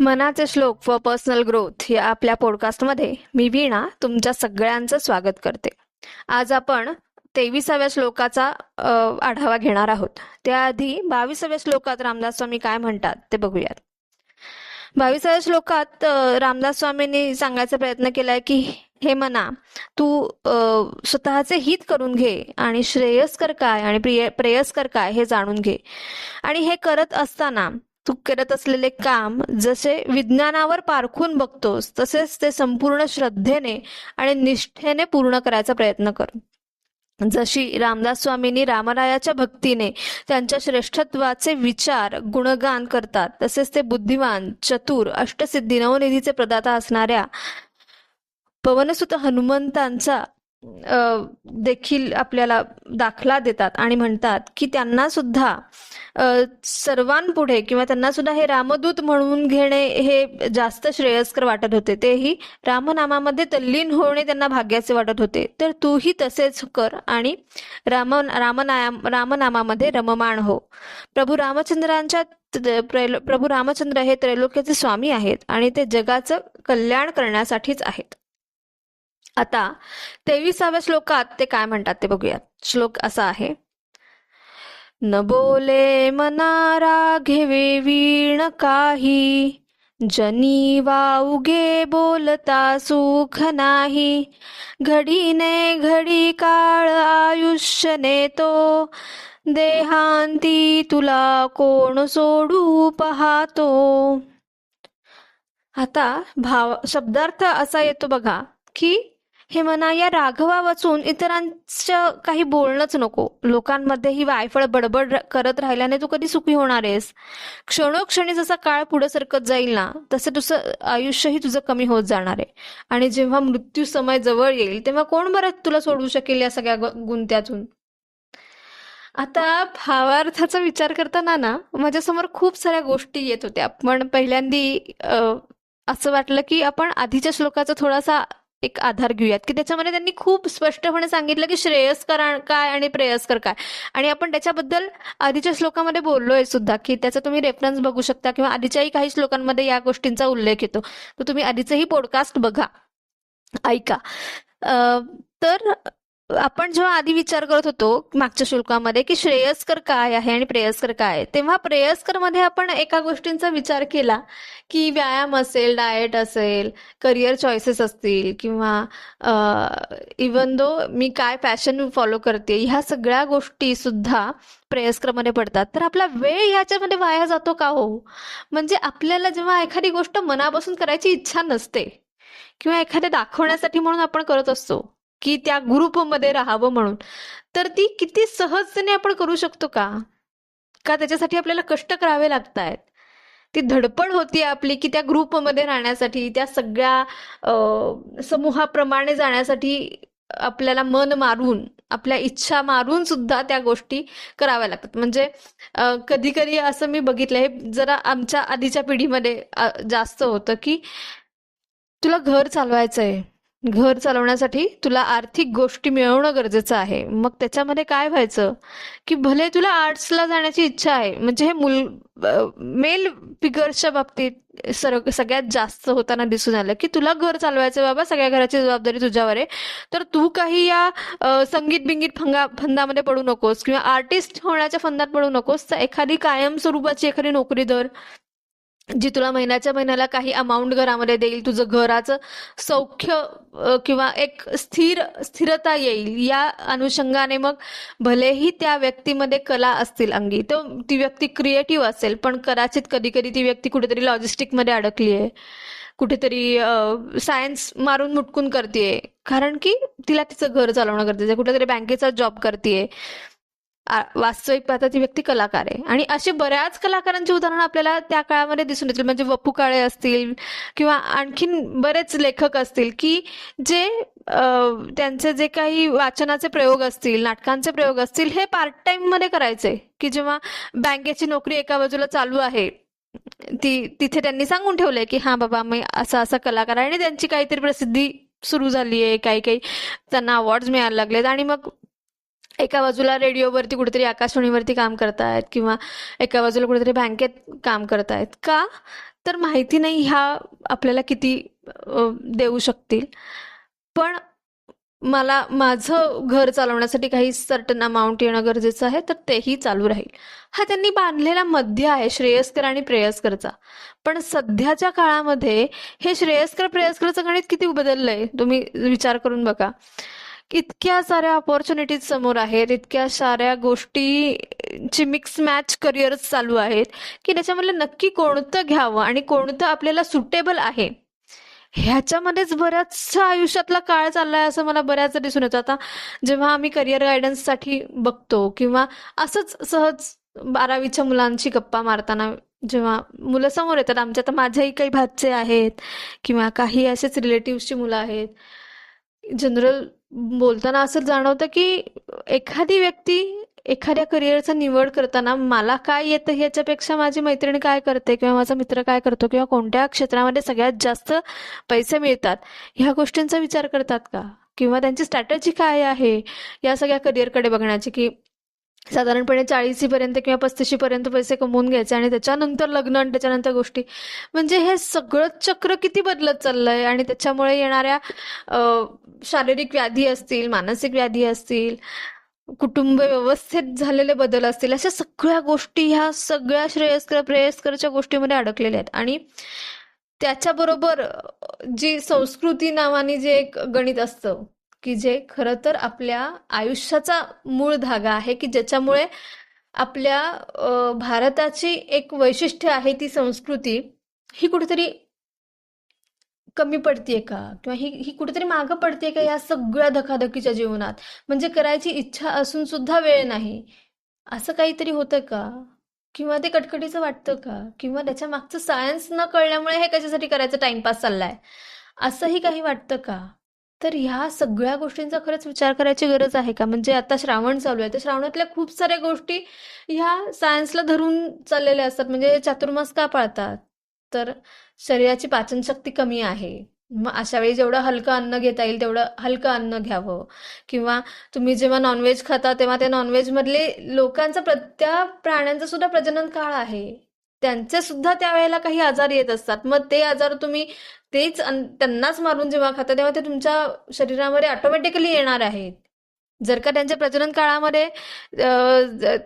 मनाचे श्लोक व पर्सनल ग्रोथ या आपल्या पॉडकास्टमध्ये मी वीणा तुमच्या सगळ्यांचं स्वागत करते. आज आपण तेविसाव्या श्लोकाचा आढावा घेणार आहोत. त्याआधी बावीसाव्या श्लोकात रामदास स्वामी काय म्हणतात ते बघूयात. बावीसाव्या श्लोकात रामदास स्वामींनी सांगायचा प्रयत्न केलाय की हे मना तू स्वतःचे हित करून घे आणि श्रेयस्कर काय आणि प्रिय प्रेयस्कर काय हे जाणून घे. आणि हे करत असताना तू करत असलेले काम जसे विज्ञानावर पारखून बघतोस तसेच ते संपूर्ण श्रद्धेने आणि निष्ठेने पूर्ण करायचा प्रयत्न कर. जशी रामदास स्वामींनी रामरायाच्या भक्तीने त्यांच्या श्रेष्ठत्वाचे विचार गुणगान करतात तसेच ते बुद्धिमान चतुर अष्टसिद्धी नवनिधीचे प्रदाता असणाऱ्या पवनसुत हनुमंतांचा देखील आपल्याला दाखला देतात आणि म्हणतात की त्यांना सुद्धा सर्वांपुढे किंवा त्यांना सुद्धा हे रामदूत म्हणून घेणे हे जास्त श्रेयस्कर वाटत होते. तेही रामनामामध्ये तल्लीन होणे त्यांना भाग्याचे वाटत होते. तर तूही तसेच कर आणि राम रामनायाम रामनामामध्ये रममाण हो. प्रभू रामचंद्रांच्या त- प्रभू रामचंद्र हे त्रैलोक्याचे स्वामी आहेत आणि ते जगाचं कल्याण करण्यासाठीच आहेत. आता तेविसाव्या श्लोकात ते काय म्हणतात ते बघूयात. श्लोक असा आहे. न बोले मना राघवे वीण काही जनी वाउगे बोलता सुख नाही. घडीने घडी काळ आयुष्य नेतो देहांती तुला कोण सोडू पाहतो. आता भाव शब्दार्थ असा येतो बघा की हे म्हणा या राघवा वाचून इतरांचं काही बोलणंच नको. लोकांमध्ये ही वायफळ बडबड र- करत राहिल्याने तू कधी सुखी होणार आहेस? क्षणोक्षणी जसा काळ पुढे सरकत जाईल ना तसं तुझं आयुष्यही तुझं कमी होत जाणार आहे. आणि जेव्हा मृत्यू समय जवळ येईल तेव्हा कोण बरं तुला सोडवू शकेल या सगळ्या ग- गुंत्यातून? आता भावार्थाचा विचार करताना ना माझ्यासमोर खूप साऱ्या गोष्टी येत होत्या. पण पहिल्यांदी असं वाटलं की आपण आधीच्या श्लोकाचा थोडासा एक आधार घेऊयात की त्याच्यामध्ये त्यांनी खूप स्पष्टपणे सांगितलं की श्रेयस्कर काय आणि प्रेयस्कर काय. आणि आपण त्याच्याबद्दल आधीच्या श्लोकामध्ये बोललोय सुद्धा की त्याचा तुम्ही रेफरन्स बघू शकता किंवा आधीच्याही काही श्लोकांमध्ये या गोष्टींचा उल्लेख येतो. तर तुम्ही आधीचंही पॉडकास्ट बघा ऐका. तर आपण जेव्हा आधी विचार करत होतो मागच्या शुल्कामध्ये की श्रेयस्कर काय आहे आणि प्रेयस्कर काय आहे तेव्हा प्रेयस्करमध्ये आपण एका गोष्टींचा विचार केला की व्यायाम असेल डाएट असेल करिअर चॉईसेस असतील किंवा इवन दो मी काय फॅशन फॉलो करते ह्या सगळ्या गोष्टी सुद्धा प्रेयस्करमध्ये पडतात. तर आपला वेळ ह्याच्यामध्ये वाया जातो का हो? म्हणजे आपल्याला जेव्हा एखादी गोष्ट मनापासून करायची इच्छा नसते किंवा एखाद्या दाखवण्यासाठी म्हणून आपण करत असतो की त्या ग्रुपमध्ये राहावं म्हणून. तर ती किती सहजतेने आपण करू शकतो का? का त्याच्यासाठी आपल्याला कष्ट करावे लागत आहेत ती धडपड होती आपली की त्या ग्रुपमध्ये राहण्यासाठी त्या सगळ्या समूहाप्रमाणे जाण्यासाठी आपल्याला मन मारून आपल्या इच्छा मारून सुद्धा त्या गोष्टी कराव्या लागतात. म्हणजे कधी कधी असं मी बघितलं हे जरा आमच्या आधीच्या पिढीमध्ये जास्त होतं की तुला घर चालवायचं आहे घर चालवण्यासाठी तुला आर्थिक गोष्टी मिळवणं गरजेचं आहे. मग त्याच्यामध्ये काय व्हायचं? की भले तुला आर्ट्सला जाण्याची इच्छा आहे म्हणजे हे मुल मेल फिगर्सच्या बाबतीत सर सगळ्यात जास्त होताना दिसून आलं की तुला घर चालवायचं बाबा सगळ्या घराची जबाबदारी तुझ्यावर आहे. तर तू काही या संगीत बिंगीत फंगा फंदामध्ये पडू नकोस किंवा आर्टिस्ट होण्याच्या फंदात पडू नकोस तर एखादी कायम स्वरूपाची एखादी नोकरी धर जी तुला महिन्याच्या महिन्याला काही अमाऊंट घरामध्ये देईल तुझं घराचं सौख्य किंवा एक स्थिर स्थिरता येईल या अनुषंगाने मग भलेही त्या व्यक्तीमध्ये कला असतील अंगी तर ती व्यक्ती क्रिएटिव्ह असेल पण कदाचित कधी कधी ती व्यक्ती कुठेतरी लॉजिस्टिकमध्ये अडकली आहे कुठेतरी सायन्स मारून मुटकून करते कारण की तिला तिचं घर चालवणं गरजेचं आहे कुठेतरी बँकेचा जॉब करते वास्तविक पाहता ती व्यक्ती कलाकार आहे. आणि असे बऱ्याच कलाकारांची उदाहरणं आपल्याला त्या काळामध्ये दिसून येतील. म्हणजे वपू काळे असतील किंवा आणखीन बरेच लेखक असतील की जे त्यांचे जे काही वाचनाचे प्रयोग असतील नाटकांचे प्रयोग असतील हे पार्ट टाइममध्ये करायचे. की जेव्हा बँकेची नोकरी एका बाजूला चालू आहे ती तिथे त्यांनी सांगून ठेवलंय की हा बाबा मी असा असा कलाकार आहे. आणि त्यांची काहीतरी प्रसिद्धी सुरू झाली आहे काही काही त्यांना अवॉर्ड मिळायला लागलेत. आणि मग एका बाजूला रेडिओवरती कुठेतरी आकाशवाणीवरती काम करतायत किंवा एका बाजूला कुठेतरी बँकेत काम करतायत का? तर माहिती नाही ह्या आपल्याला किती देऊ शकतील. पण मला माझं घर चालवण्यासाठी काही सर्टन अमाऊंट येणं गरजेचं आहे तर तेही चालू राहील. हा त्यांनी बांधलेला मध्य आहे श्रेयस्कर आणि प्रेयस्करचा. पण सध्याच्या काळामध्ये हे श्रेयस्कर प्रेयस्करचं गणित किती बदललंय? तुम्ही विचार करून बघा. इतक्या साऱ्या ऑपॉर्च्युनिटीज समोर आहेत इतक्या साऱ्या गोष्टीची मिक्स मॅच करिअर्स चालू आहेत की त्याच्यामध्ये नक्की कोणतं घ्यावं आणि कोणतं आपल्याला सुटेबल आहे? ह्याच्यामध्येच बऱ्याचशा आयुष्यातला काळ चाललाय असं मला बऱ्याच दिसून येतं. आता जेव्हा आम्ही करिअर गायडन्ससाठी बघतो किंवा असंच सहज बारावीच्या मुलांची गप्पा मारताना जेव्हा मुलं समोर येतात आमच्या तर माझ्याही काही भाचे आहेत किंवा काही असेच रिलेटिव्हची मुलं आहेत. जनरल बोलताना असं जाणवतं की एखादी व्यक्ती एखाद्या करिअरचा निवड करताना मला काय येतं ह्याच्यापेक्षा माझी मैत्रीण काय करते किंवा माझा मित्र काय करतो किंवा कोणत्या क्षेत्रामध्ये सगळ्यात जास्त पैसे मिळतात ह्या गोष्टींचा विचार करतात का? किंवा त्यांची स्ट्रॅटजी काय आहे या सगळ्या करिअरकडे बघण्याची की साधारणपणे चाळीसीपर्यंत किंवा पस्तीशीपर्यंत पैसे कमवून घ्यायचे आणि त्याच्यानंतर लग्न आणि त्याच्यानंतर गोष्टी. म्हणजे हे सगळं चक्र किती बदलत चाललंय आणि त्याच्यामुळे येणाऱ्या शारीरिक व्याधी असतील मानसिक व्याधी असतील कुटुंब व्यवस्थेत झालेले बदल असतील अशा सगळ्या गोष्टी ह्या सगळ्या श्रेयस्कर प्रेयस्करच्या गोष्टीमध्ये अडकलेल्या आहेत. आणि त्याच्याबरोबर जी संस्कृती नावाने जे एक गणित असतं की जे खरं तर आपल्या आयुष्याचा मूळ धागा आहे की ज्याच्यामुळे आपल्या भारताची एक वैशिष्ट्य आहे ती संस्कृती ही कुठेतरी कमी पडतीये का? किंवा ही ही कुठेतरी मागं पडते का या सगळ्या धकाधकीच्या जीवनात? म्हणजे करायची इच्छा असून सुद्धा वेळ नाही. असं काहीतरी होतं का? किंवा ते कटकटीचं वाटतं का? किंवा त्याच्या मागचं सायन्स न कळल्यामुळे हे कशासाठी करायचं? टाइमपास चाललाय. असंही काही वाटतं का? तर ह्या सगळ्या गोष्टींचा खरंच विचार करायची गरज आहे का? म्हणजे आता श्रावण चालू आहे. तर श्रावणातल्या खूप साऱ्या गोष्टी ह्या सायन्सला धरून चाललेल्या असतात. म्हणजे चातुर्मास का पाळतात? तर शरीराची पाचनशक्ती कमी आहे. मग अशा वेळी जेवढं हलकं अन्न घेता येईल तेवढं हलकं अन्न घ्यावं. किंवा तुम्ही जेव्हा नॉनव्हेज खाता तेव्हा त्या नॉनव्हेज मधले लोकांचा त्या प्राण्यांचा सुद्धा प्रजनन काळ आहे. त्यांचे सुद्धा त्यावेळेला काही आजार येत असतात. मग ते आजार तुम्ही तेच अन- त्यांनाच मारून जेव्हा खाता तेव्हा ते तुमच्या शरीरामध्ये ऑटोमॅटिकली येणार आहेत. जर का त्यांच्या प्रजनन काळामध्ये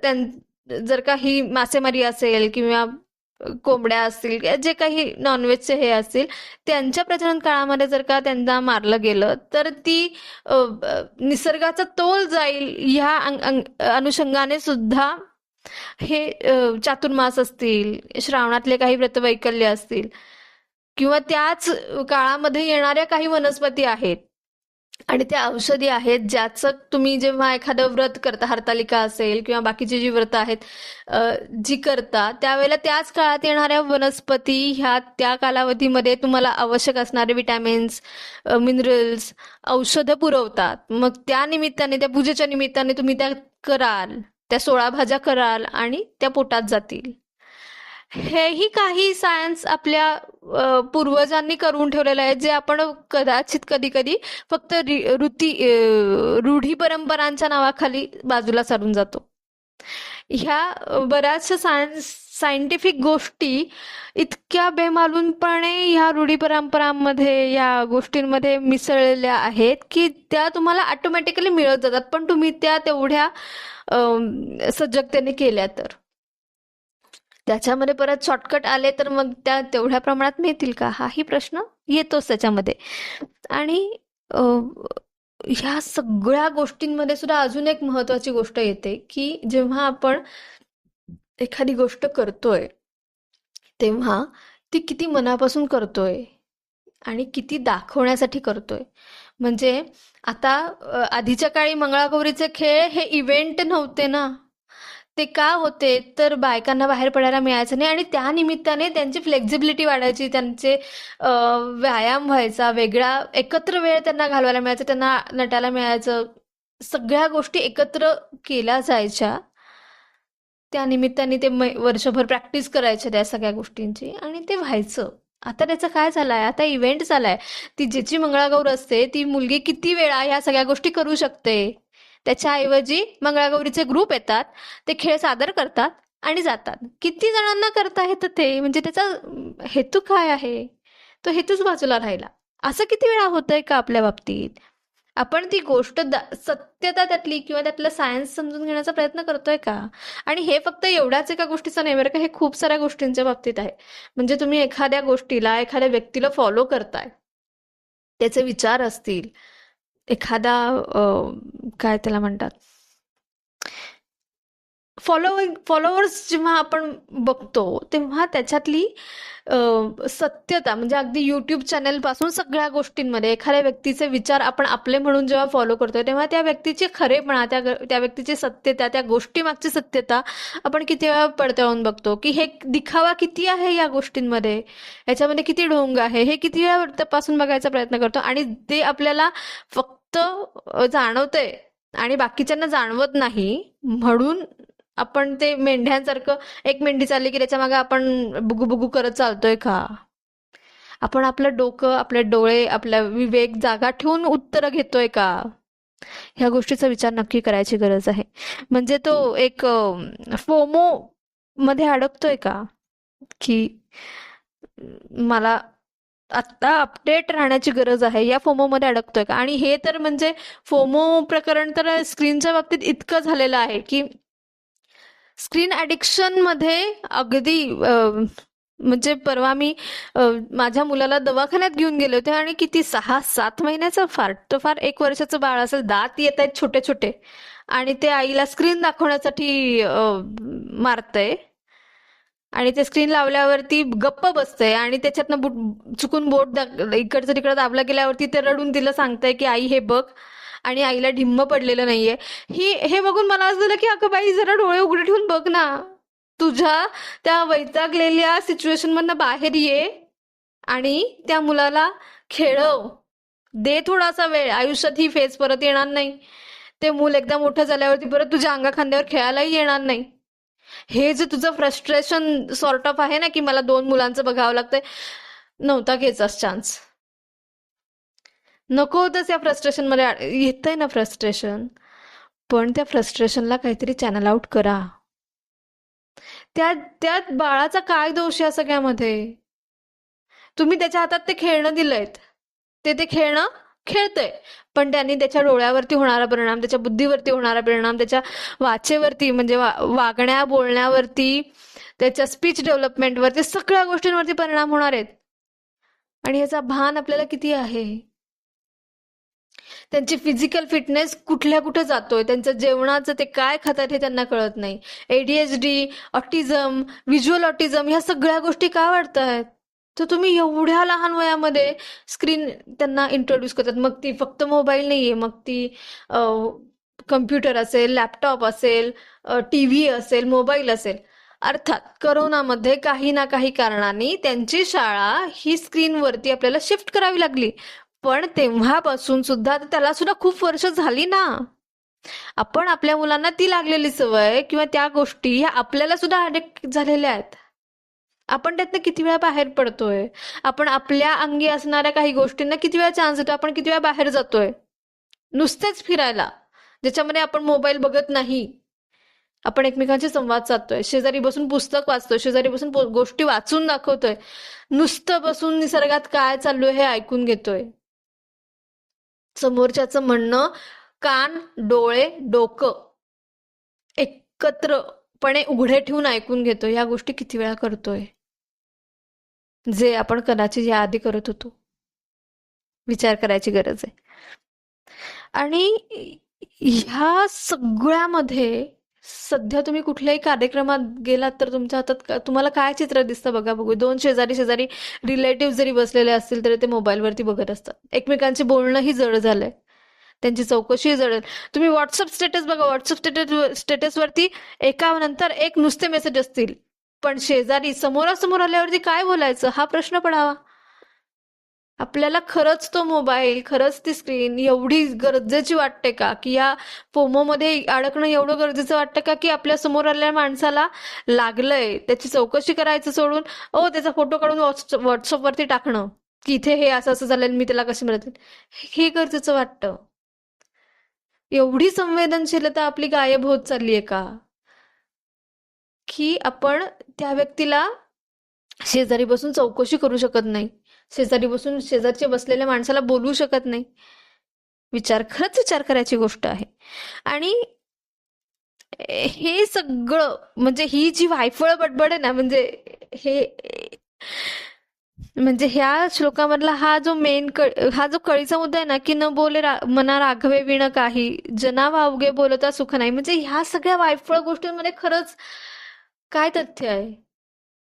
त्यां- जर का ही मासेमारी असेल किंवा कोंबड्या असतील जे काही नॉनव्हेजचे हे असतील त्यांच्या प्रजनन काळामध्ये जर का त्यांना मारलं गेलं तर ती निसर्गाचा तोल जाईल ह्या अनुषंगाने सुद्धा हे चातुर्मास असतील श्रावणातले काही व्रतवैकल्य असतील किंवा त्याच काळामध्ये येणाऱ्या काही वनस्पती आहेत आणि त्या औषधी आहेत ज्याचं तुम्ही जेव्हा एखादं व्रत करता हरतालिका असेल किंवा बाकीची जी व्रत आहेत जी करता त्यावेळेला त्याच काळात येणाऱ्या वनस्पती ह्या त्या कालावधीमध्ये तुम्हाला आवश्यक असणारे विटॅमिन्स मिनरल्स औषधं पुरवतात. मग त्या निमित्ताने त्या पूजेच्या निमित्ताने तुम्ही त्या कराल. त्या सोळा भाज्या कराल आणि त्या पोटात जातील. हेही काही सायन्स आपल्या पूर्वजांनी करून ठेवलेलं आहे जे आपण कदाचित कधी कधी फक्त रि- ऋती रूढी परंपरांच्या नावाखाली बाजूला सारून जातो. ह्या बऱ्याचशा सायन्स सायंटिफिक गोष्टी इतक्या बेमालूनपणे ह्या रूढी परंपरांमध्ये या गोष्टींमध्ये मिसळलेल्या आहेत की त्या तुम्हाला ऑटोमॅटिकली मिळत जातात. पण तुम्ही त्या तेवढ्या सजगतेने केल्या तर. त्याच्यामध्ये परत शॉर्टकट आले तर मग त्या तेवढ्या प्रमाणात मिळतील का? हाही प्रश्न येतोच त्याच्यामध्ये. आणि ह्या सगळ्या गोष्टींमध्ये सुद्धा अजून एक महत्वाची गोष्ट येते की जेव्हा आपण एखादी गोष्ट करतोय तेव्हा ती किती मनापासून करतोय आणि किती दाखवण्यासाठी करतोय. म्हणजे आता आधीच्या काळी मंगळागौरीचे खेळ हे इव्हेंट नव्हते ना. ते का होते? तर बायकांना बाहेर पडायला मिळायचं नाही आणि त्या निमित्ताने त्यांची फ्लेक्झिबिलिटी वाढायची त्यांचे व्यायाम व्हायचा वेगळा एकत्र वेळ त्यांना घालवायला मिळायचा त्यांना नटायला मिळायचं सगळ्या गोष्टी एकत्र केल्या जायच्या. त्या निमित्ताने ते मै- वर्षभर प्रॅक्टिस करायचे त्या सगळ्या गोष्टींची आणि ते व्हायचं. आता त्याचं काय झालंय? आता इव्हेंट झालाय. ती ज्याची मंगळागौर असते ती मुलगी किती वेळा ह्या सगळ्या गोष्टी करू शकते? त्याच्याऐवजी मंगळागौरीचे ग्रुप येतात ते खेळ सादर करतात आणि जातात. किती जणांना करता येतं ते? म्हणजे त्याचा हेतू काय आहे? तो हेतूच बाजूला राहिला. असं किती वेळा होतंय का आपल्या बाबतीत? आपण ती गोष्ट दा- सत्यता त्यातली किंवा त्यातलं सायन्स समजून घेण्याचा प्रयत्न करतोय का? आणि हे फक्त एवढ्याच एका गोष्टीचं नाही बरं का हे खूप साऱ्या गोष्टींच्या बाबतीत आहे. म्हणजे तुम्ही एखाद्या गोष्टीला एखाद्या व्यक्तीला फॉलो करताय. त्याचे विचार असतील. एखादा काय त्याला म्हणतात? फॉलोविंग फॉलोअर्स जेव्हा आपण बघतो तेव्हा त्याच्यातली सत्यता म्हणजे अगदी युट्यूब चॅनलपासून सगळ्या गोष्टींमध्ये एखाद्या व्यक्तीचे विचार आपण आपले म्हणून जेव्हा फॉलो करतो तेव्हा त्या व्यक्तीचे खरेपणा त्या त्या व्यक्तीची सत्यता त्या गोष्टीमागची सत्यता आपण किती वेळा पडताळून बघतो की हे दिखावा किती आहे या गोष्टींमध्ये? याच्यामध्ये किती ढोंग आहे? हे किती वेळा तपासून बघायचा प्रयत्न करतो आणि ते आपल्याला फक्त जाणवतंय आणि बाकीच्यांना जाणवत नाही म्हणून आपण ते मेंढ्यांसारखं एक मेंढी चालली की त्याच्यामागे आपण बुगू बुगू करत चालतोय का? आपण आपलं डोकं आपले डोळे आपला विवेक जागा ठेवून उत्तरं घेतोय का? ह्या गोष्टीचा विचार नक्की करायची गरज आहे. म्हणजे तो एक फोमो मध्ये अडकतोय का? की मला आत्ता अपडेट राहण्याची गरज आहे या फोमो मध्ये अडकतोय का? आणि हे तर म्हणजे फोमो प्रकरण तर स्क्रीनच्या बाबतीत इतकं झालेलं आहे की स्क्रीन ॲडिक्शनमध्ये अगदी म्हणजे परवा मी माझ्या मुलाला दवाखान्यात घेऊन गेले होते आणि किती सहा सात महिन्याचं फार तर फार एक वर्षाचं बाळ असेल दात येत आहेत छोटे छोटे. आणि ते आईला स्क्रीन दाखवण्यासाठी अं, मारतंय. आणि ते स्क्रीन लावल्यावरती गप्प बसतंय आणि त्याच्यातनं चुकून बोट दा- इकडचं तिकडं दाबलं गेल्यावरती ते रडून तिला सांगतंय की आई हे बघ आणि आईला ढिम्म पडलेलं नाहीये. ही हे बघून मला असं झालं की अगं बाई जरा डोळे उघडे ठेवून बघ ना. तुझ्या त्या वैतागलेल्या सिच्युएशन मधनं बाहेर ये आणि त्या मुलाला खेळव. दे थोडासा वेळ. आयुष्यात ही फेज परत येणार नाही. ते मूल एकदा मोठं झाल्यावरती परत तुझ्या अंगा खांद्यावर खेळायलाही येणार नाही. हे जे तुझं फ्रस्ट्रेशन सॉर्ट ऑफ आहे ना की मला दोन मुलांचं बघावं लागतंय नव्हता घ्यायचाच चान्स नको होतंच या फ्रस्ट्रेशनमध्ये आहे येतंय ना फ्रस्ट्रेशन पण त्या फ्रस्ट्रेशनला काहीतरी चॅनल आउट करा. त्या त्यात बाळाचा काय दोष या सगळ्यामध्ये? तुम्ही त्याच्या हातात ते खेळणं दिलंयत. ते ते खेळणं खेळतंय. पण त्यांनी त्याच्या डोळ्यावरती होणारा परिणाम त्याच्या बुद्धीवरती होणारा परिणाम त्याच्या वाचेवरती म्हणजे वा, वागण्या बोलण्यावरती त्याच्या स्पीच डेव्हलपमेंटवरती सगळ्या गोष्टींवरती परिणाम होणार आहेत. आणि याचा भान आपल्याला किती आहे? त्यांची फिजिकल फिटनेस कुठल्या कुठे जातोय त्यांचं जेवणाचं ते काय खातात हे त्यांना कळत नाही. एडीएचडी ऑटिझम व्हिज्युअल ऑटिझम ह्या सगळ्या गोष्टी का वाढत आहेत तर तुम्ही एवढ्या लहान वयामध्ये स्क्रीन त्यांना इंट्रोड्यूस करतात. मग ती फक्त मोबाईल नाहीये मग ती कम्प्युटर असेल लॅपटॉप असेल टी व्ही असेल मोबाईल असेल. अर्थात करोनामध्ये काही ना काही कारणाने त्यांची शाळा ही स्क्रीनवरती आपल्याला शिफ्ट करावी लागली. पण तेव्हापासून सुद्धा तर त्याला सुद्धा खूप वर्ष झाली ना. आपण आपल्या मुलांना ती लागलेली सवय किंवा त्या गोष्टी ह्या आपल्याला सुद्धा अडेक्ट झालेल्या आहेत. आपण त्यातनं किती वेळा बाहेर पडतोय? आपण आपल्या अंगी असणाऱ्या काही गोष्टींना किती वेळा चान्स देतो आपण किती वेळा बाहेर जातोय? नुसतेच फिरायला ज्याच्यामध्ये आपण मोबाईल बघत नाही. आपण एकमेकांचे संवाद साधतोय शेजारी बसून पुस्तक वाचतोय शेजारी बसून पो- गोष्टी वाचून दाखवतोय. नुसतं बसून निसर्गात काय चाललोय हे ऐकून घेतोय. समोरच्याचं म्हणणं कान डोळे डोकं एकत्रपणे उघडे ठेवून ऐकून घेतो. या गोष्टी किती वेळा करतोय? जे आपण कदाचित याआधी करत होतो. विचार करायची गरज आहे. आणि ह्या सगळ्यामध्ये सध्या तुम्ही कुठल्याही कार्यक्रमात गेलात तर तुमच्या हातात का- तुम्हाला काय चित्र दिसतं बघा बघू. दोन शेजारी शेजारी रिलेटिव्ह जरी बसलेले असतील तरी ते मोबाईलवरती बघत असतात. एकमेकांचे बोलणंही जड झालंय. त्यांची चौकशी जड तुम्ही व्हॉट्सअप स्टेटस बघा. व्हॉट्सअप स्टेटस स्टेटसवरती एका नंतर एक नुसते मेसेज असतील. पण शेजारी समोरासमोर आल्यावरती काय बोलायचं? हा प्रश्न पडावा. आपल्याला खरंच तो मोबाईल खरंच ती स्क्रीन एवढी गरजेची वाटते का? की या फोमोमध्ये अडकणं एवढं गरजेचं वाटतं का की आपल्यासमोर आलेल्या माणसाला लागलंय? त्याची चौकशी करायचं सोडून ओ त्याचा फोटो काढून व्हॉट्सअप व्हॉट्सअपवरती टाकणं. की इथे हे असं असं झालं आणि मी त्याला कशी मिळते हे गरजेचं वाटतं. एवढी संवेदनशीलता आपली गायब होत चालली आहे का? की आपण त्या व्यक्तीला शेजारी बसून चौकशी करू शकत नाही. शेजारी बसून शेजारचे बसलेल्या माणसाला बोलवू शकत नाही. विचार खरंच विचार करायची गोष्ट आहे. आणि हे सगळं म्हणजे ही जी वायफळ बडबड आहे ना म्हणजे हे म्हणजे ह्या श्लोकामधला हा जो मेन हा जो कळीचा मुद्दा आहे ना की न बोले रा, मना राघवे विण काही जना वावगे बोलता सुख नाही म्हणजे ह्या सगळ्या वायफळ गोष्टींमध्ये खरंच काय तथ्य आहे?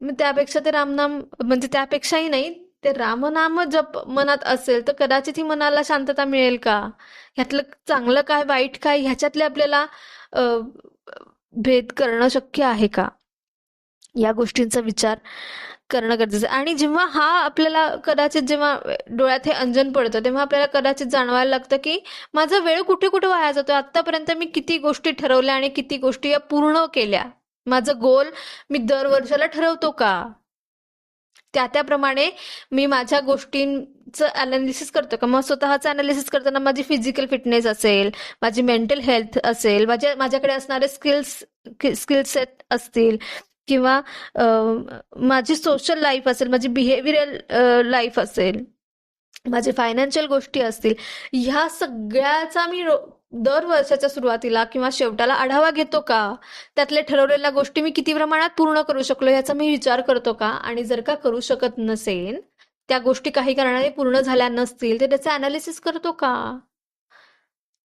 मग त्यापेक्षा ते रामनाम म्हणजे त्यापेक्षाही नाही ते रामनाम जप मनात असेल तर कदाचित ही मनाला शांतता मिळेल का? ह्यातलं चांगलं काय वाईट काय ह्याच्यातले आपल्याला भेद करणं शक्य आहे का? या गोष्टींचा विचार करणं गरजेचं आहे. आणि जेव्हा हा आपल्याला कदाचित जेव्हा डोळ्यात हे अंजन पडतं तेव्हा आपल्याला कदाचित जाणवायला लागतं की माझा वेळ कुठे कुठे वाया जातो आतापर्यंत मी किती गोष्टी ठरवल्या आणि किती गोष्टी या पूर्ण केल्या? माझं गोल मी दर वर्षाला ठरवतो का? त्या त्याप्रमाणे मी माझ्या गोष्टींचं अनालिसिस करतो. का मग स्वतःचं अनालिसिस करताना माझी फिजिकल फिटनेस असेल माझी मेंटल हेल्थ असेल माझ्या माझ्याकडे असणारे स्किल्स स्किल सेट असतील किंवा माझी सोशल लाईफ असेल माझी बिहेवियरल लाईफ असेल माझे फायनान्शियल गोष्टी असतील ह्या सगळ्याचा मी दर वर्षाच्या सुरुवातीला किंवा शेवटाला आढावा घेतो का? त्यातल्या ठरवलेल्या गोष्टी मी किती प्रमाणात पूर्ण करू शकलो याचा मी विचार करतो का? आणि जर का करू शकत नसेल त्या गोष्टी काही कारणाने पूर्ण झाल्या नसतील तर त्याचं अनालिसिस करतो का?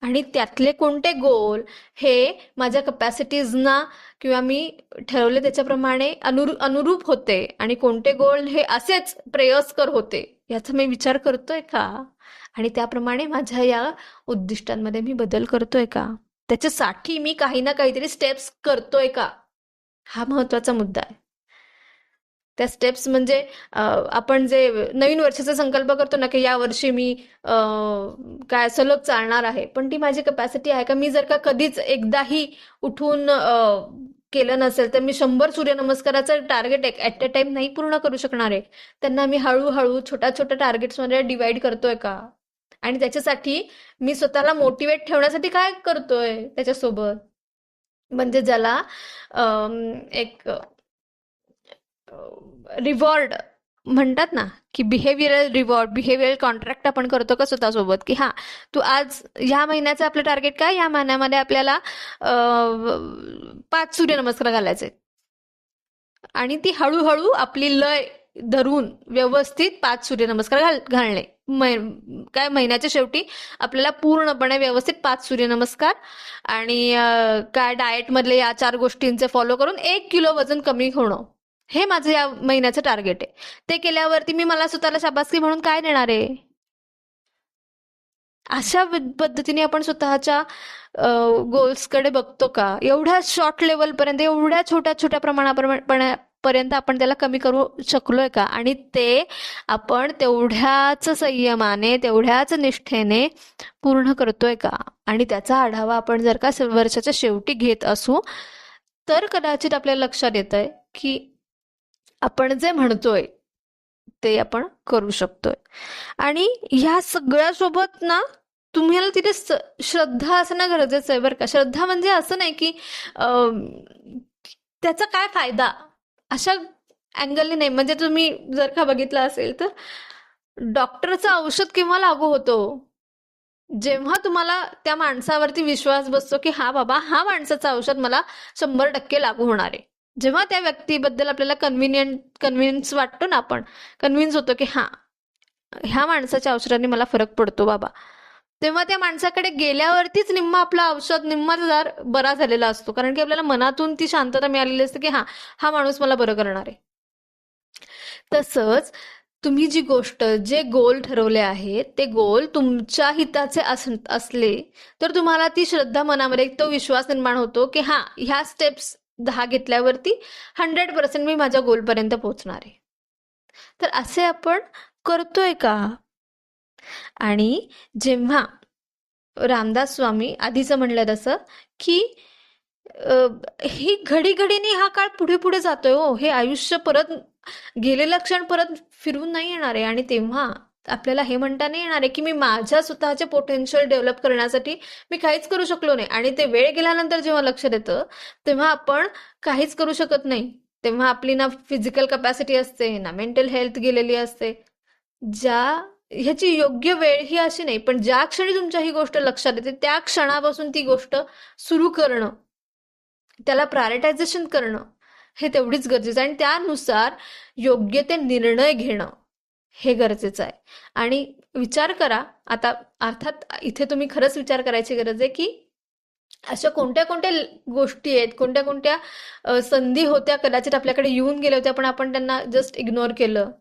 आणि त्यातले कोणते गोल हे माझ्या कपॅसिटीजना किंवा मी ठरवले त्याच्याप्रमाणे अनुरू अनुरूप होते आणि कोणते गोल हे असेच प्रेयस्कर होते याचा मी विचार करतोय का? आणि त्याप्रमाणे माझ्या या उद्दिष्टांमध्ये मी बदल करतोय का? त्याच्यासाठी मी काही ना काहीतरी स्टेप्स करतोय का? हा महत्त्वाचा मुद्दा आहे. त्या स्टेप्स म्हणजे आपण जे नवीन वर्षाचा संकल्प करतो ना की या वर्षी मी काय सलग चालणार आहे पण ती माझी कपॅसिटी आहे का? मी जर का कधीच एकदाही उठून केलं नसेल तर मी शंभर सूर्यनमस्काराचं टार्गेट ॲट अ टाइम नाही पूर्ण करू शकणार आहे. त्यांना मी हळूहळू छोट्या छोट्या टार्गेट्समध्ये डिवाइड करतोय का? आणि त्याच्यासाठी मी स्वतःला मोटिवेट ठेवण्यासाठी काय करतोय त्याच्यासोबत? म्हणजे ज्याला एक रिवॉर्ड म्हणतात ना की बिहेवियरल रिवॉर्ड बिहेवियरल कॉन्ट्रॅक्ट आपण करतो का स्वतःसोबत? की हा तू आज ह्या महिन्याचं आपलं टार्गेट काय? या महिन्यामध्ये आपल्याला पाच सूर्यनमस्कार घालायचे आणि ती हळूहळू आपली लय धरून व्यवस्थित पाच सूर्यनमस्कार घाल घालणे. काय महिन्याच्या शेवटी आपल्याला पूर्णपणे व्यवस्थित पाच सूर्यनमस्कार आणि काय डाएटमधले या चार गोष्टींचे फॉलो करून एक किलो वजन कमी होणं. हे माझं या महिन्याचं टार्गेट आहे. ते केल्यावरती मी मला स्वतःला शाबासकी म्हणून काय देणार आहे? अशा पद्धतीने आपण स्वतःच्या गोल्सकडे बघतो का? एवढ्या शॉर्ट लेवलपर्यंत एवढ्या छोट्या छोट्या पर्यंत आपण त्याला कमी करू शकलोय का? आणि ते आपण तेवढ्याच संयमाने तेवढ्याच निष्ठेने पूर्ण करतोय का? आणि त्याचा आढावा आपण जर का वर्षाच्या शेवटी घेत असू तर कदाचित आपल्याला लक्षात येत आहे की आपण जे म्हणतोय ते आपण करू शकतोय. आणि ह्या सगळ्यासोबत ना तुम्हाला तिथे श्रद्धा असणं गरजेचं आहे बरं का? श्रद्धा म्हणजे असं नाही की त्याचा काय फायदा? अशा अँगलने नाही. म्हणजे तुम्ही जर का बघितलं असेल तर डॉक्टरचं औषध केव्हा लागू होतो? जेव्हा तुम्हाला त्या माणसावरती विश्वास बसतो की हा बाबा हा माणसाचं औषध मला शंभर टक्के लागू होणार आहे. जेव्हा त्या व्यक्तीबद्दल आपल्याला कन्व्हिनियंट कन्व्हिन्स वाटतो ना आपण कन्व्हिन्स होतो की हा ह्या माणसाच्या औषधाने मला फरक पडतो बाबा. तेव्हा त्या माणसाकडे गेल्यावरतीच निम्मा आपला औषध निम्मा दर बरा झालेला असतो. कारण की आपल्याला मनातून ती शांतता मिळालेली असते की हा हा माणूस मला बरं करणार आहे. तसंच तुम्ही जी गोष्ट जे गोल ठरवले आहे ते गोल तुमच्या हिताचे असले तर तुम्हाला ती श्रद्धा मनामध्ये तो विश्वास निर्माण होतो की हा ह्या स्टेप्स दहा घेतल्यावरती हंड्रेड पर्सेंट मी माझ्या गोलपर्यंत पोहोचणार आहे. तर असे आपण करतोय का? आणि जेव्हा रामदास स्वामी आधीचं म्हणलं तसं की ही घडी घडीने हा काळ पुढे पुढे जातोय हो हे आयुष्य परत गेलेलं क्षण परत फिरून नाही येणार आहे. आणि तेव्हा आपल्याला हे म्हणता नाही येणार आहे की मी माझ्या स्वतःचे पोटेन्शियल डेव्हलप करण्यासाठी मी काहीच करू शकलो नाही. आणि ते वेळ गेल्यानंतर जेव्हा लक्ष देतं तेव्हा आपण काहीच करू शकत नाही. तेव्हा आपली ना फिजिकल कपॅसिटी असते ना मेंटल हेल्थ गेलेली असते. ज्या ह्याची योग्य वेळ ही अशी नाही पण ज्या क्षणी तुमच्या ही गोष्ट लक्षात येते त्या क्षणापासून ती गोष्ट सुरू करणं त्याला प्रायोरिटायझेशन करणं हे तेवढीच गरजेचं आहे. आणि त्यानुसार योग्य ते निर्णय घेणं हे गरजेचं आहे. आणि विचार करा आता अर्थात इथे तुम्ही खरंच विचार करायची गरज आहे की अशा कोणत्या कोणत्या गोष्टी आहेत कोणत्या कोणत्या संधी होत्या कदाचित आपल्याकडे येऊन गेल्या होत्या पण आपण त्यांना जस्ट इग्नोर केलं.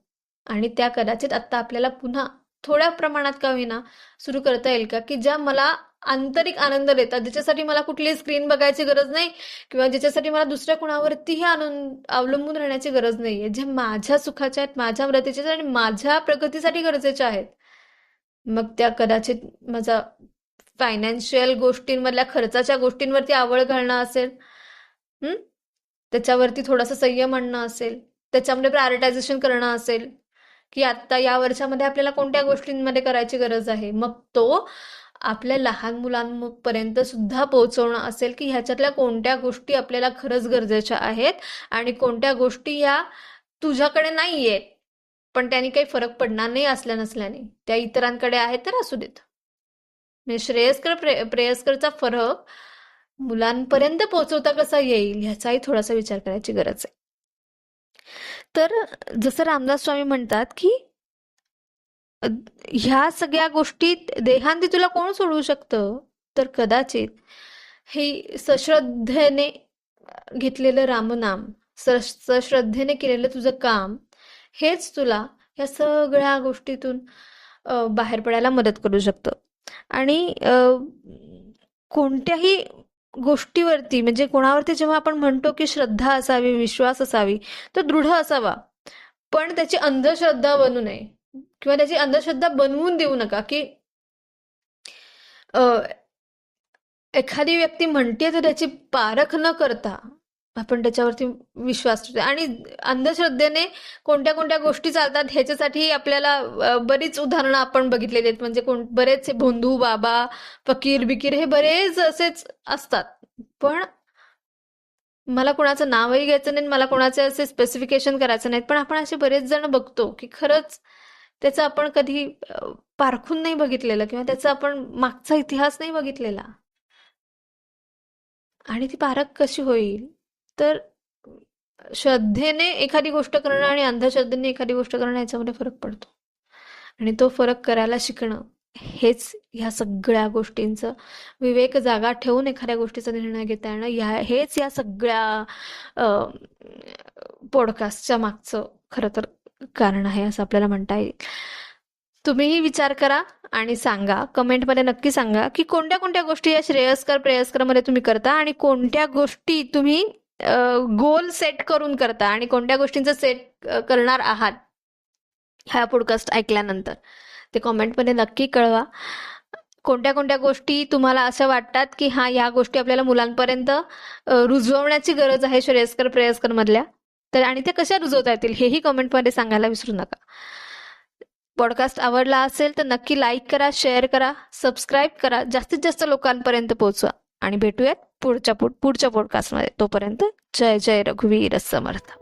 आणि त्या कदाचित आत्ता आपल्याला पुन्हा थोड्या प्रमाणात का होईना सुरू करता येईल का? की ज्या मला आंतरिक आनंद देतात ज्याच्यासाठी मला कुठलीही स्क्रीन बघायची गरज नाही किंवा ज्याच्यासाठी मला दुसऱ्या कुणावरतीही आनंद अवलंबून राहण्याची गरज नाहीये जे माझ्या सुखाच्या आहेत माझ्या मदतीच्या आणि माझ्या प्रगतीसाठी गरजेच्या आहेत मग त्या कदाचित माझा फायनान्शियल गोष्टींमधल्या खर्चाच्या गोष्टींवरती आवड घालणं असेल त्याच्यावरती थोडासा संयम आणणं असेल त्याच्यामध्ये प्रायोरिटायझेशन करणं असेल की आत्ता या वर्षामध्ये आपल्याला कोणत्या गोष्टींमध्ये करायची गरज आहे? मग तो आपल्या लहान मुलांपर्यंत सुद्धा पोहोचवणं असेल की ह्याच्यातल्या कोणत्या गोष्टी आपल्याला खरंच गरजेच्या आहेत आणि कोणत्या गोष्टी ह्या तुझ्याकडे नाही आहेत पण त्यांनी काही फरक पडणार नाही असल्या नसल्याने. त्या इतरांकडे आहेत तर असू देत. म्हणजे श्रेयस्कर प्रे प्रेयस्करचा फरक मुलांपर्यंत पोहोचवता कसा येईल ह्याचाही थोडासा विचार करायची गरज आहे. तर जसं रामदास स्वामी म्हणतात की ह्या सगळ्या गोष्टीत देहांती तुला कोण सोडवू शकतं? तर कदाचित हे सश्रद्धेने घेतलेलं रामनाम सश्रद्धेने केलेलं तुझं काम हेच तुला या सगळ्या गोष्टीतून बाहेर पडायला मदत करू शकतं. आणि कोणत्याही गोष्टीवरती म्हणजे कोणावरती जेव्हा आपण म्हणतो की श्रद्धा असावी विश्वास असावी तो दृढ असावा. पण त्याची अंधश्रद्धा बनू नये. किंवा त्याची अंधश्रद्धा बनवून देऊ नका की एखादी व्यक्ती म्हणते तर त्याची पारख न करता आपण त्याच्यावरती विश्वास ठेवतो आणि अंधश्रद्धेने कोणत्या कोणत्या गोष्टी चालतात ह्याच्यासाठी आपल्याला बरीच उदाहरणं आपण बघितलेली आहेत. म्हणजे कोण बरेचसे भोंदू बाबा फकीर बिकीर हे बरेच असेच असतात. पण मला कोणाचं नावही घ्यायचं नाही मला कोणाचे असे स्पेसिफिकेशन करायचं नाहीत. पण आपण असे बरेच जण बघतो की खरंच त्याचं आपण कधी पारखून नाही बघितलेलं किंवा त्याचा आपण मागचा इतिहास नाही बघितलेला. आणि ती पारख कशी होईल? तर श्रद्धेने एखादी गोष्ट करणं आणि अंधश्रद्धेने एखादी गोष्ट करणं याच्यामध्ये फरक पडतो. आणि तो फरक करायला शिकणं हेच ह्या सगळ्या गोष्टींचं विवेक जागा ठेवून एखाद्या गोष्टीचा निर्णय घेता येणं ह्या हेच या सगळ्या पॉडकास्टच्या मागचं खरं तर कारण आहे असं आपल्याला म्हणता येईल. तुम्हीही विचार करा आणि सांगा. कमेंटमध्ये नक्की सांगा की कोणत्या कोणत्या गोष्टी या श्रेयस्कर प्रेयस्करमध्ये तुम्ही करता आणि कोणत्या गोष्टी तुम्ही गोल सेट करून करता आणि कोणत्या गोष्टींचं सेट करणार आहात ह्या पॉडकास्ट ऐकल्यानंतर ते कॉमेंटमध्ये नक्की कळवा. कोणत्या कोणत्या गोष्टी तुम्हाला असं वाटतात की हा या गोष्टी आपल्याला मुलांपर्यंत रुजवण्याची गरज आहे श्रेयस्कर प्रेयस्कर मधल्या तर आणि ते कशा रुजवता येतील हेही कमेंटमध्ये सांगायला विसरू नका. पॉडकास्ट आवडला असेल तर नक्की लाईक करा शेअर करा सबस्क्राईब करा जास्तीत जास्त लोकांपर्यंत पोहोचवा. आणि भेटूयात पुढच्या पुढच्या पॉडकास्टमध्ये तोपर्यंत जय जय रघुवीर समर्थ.